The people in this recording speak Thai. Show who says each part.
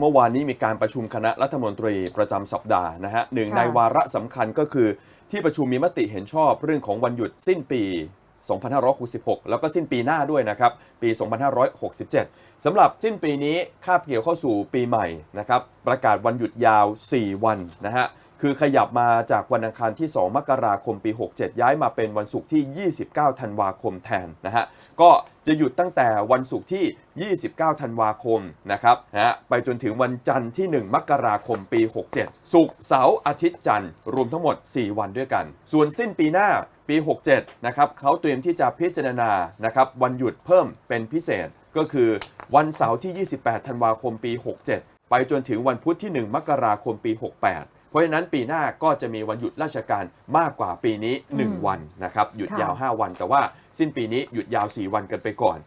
Speaker 1: เมื่อวานนี้มีการประชุมคณะรัฐมนตรีประจำสัปดาห์นะฮะหนึ่ง
Speaker 2: ค่ะ
Speaker 1: ในวาระสำคัญก็คือ ที่ประชุมมีมติเห็นชอบเรื่องของวันหยุดสิ้นปี 2566 แล้วก็สิ้นปีหน้าด้วยนะครับ ปี 2567สำหรับสิ้นปีนี้คาบเกี่ยวเข้าสู่ปีใหม่นะครับ ประกาศวันหยุดยาว 4 วันนะฮะ คือขยับมาจากวันอังคารที่ 2 มกราคมปี 67 ย้ายมาเป็นวันศุกร์ที่ 29 ธันวาคมแทนนะฮะ ก็จะหยุดตั้งแต่วันศุกร์ที่ 29 ธันวาคมนะครับนะไปจนถึงวันจันทร์ที่ 1 มกราคมปี 67 ศุกร์เสาร์อาทิตย์จันทร์ รวมทั้งหมด 4 วันด้วยกัน ส่วนสิ้นปีหน้าปี 67 นะครับเขาเตรียมที่จะพิจารณานะครับวันหยุดเพิ่มเป็นพิเศษก็คือวันเสาร์ที่ 28 ธันวาคมปี 67 ไปจนถึงวันพุธที่ 1 มกราคมปี 68 ราะฉะนั้นปีหน้าก็จะมีวันหยุดราชการมากกว่าปีนี้ 1 วันนะครับ หยุดยาว 5 วัน แต่ว่าสิ้นปีนี้หยุดยาว 4 วันกันไปก่อน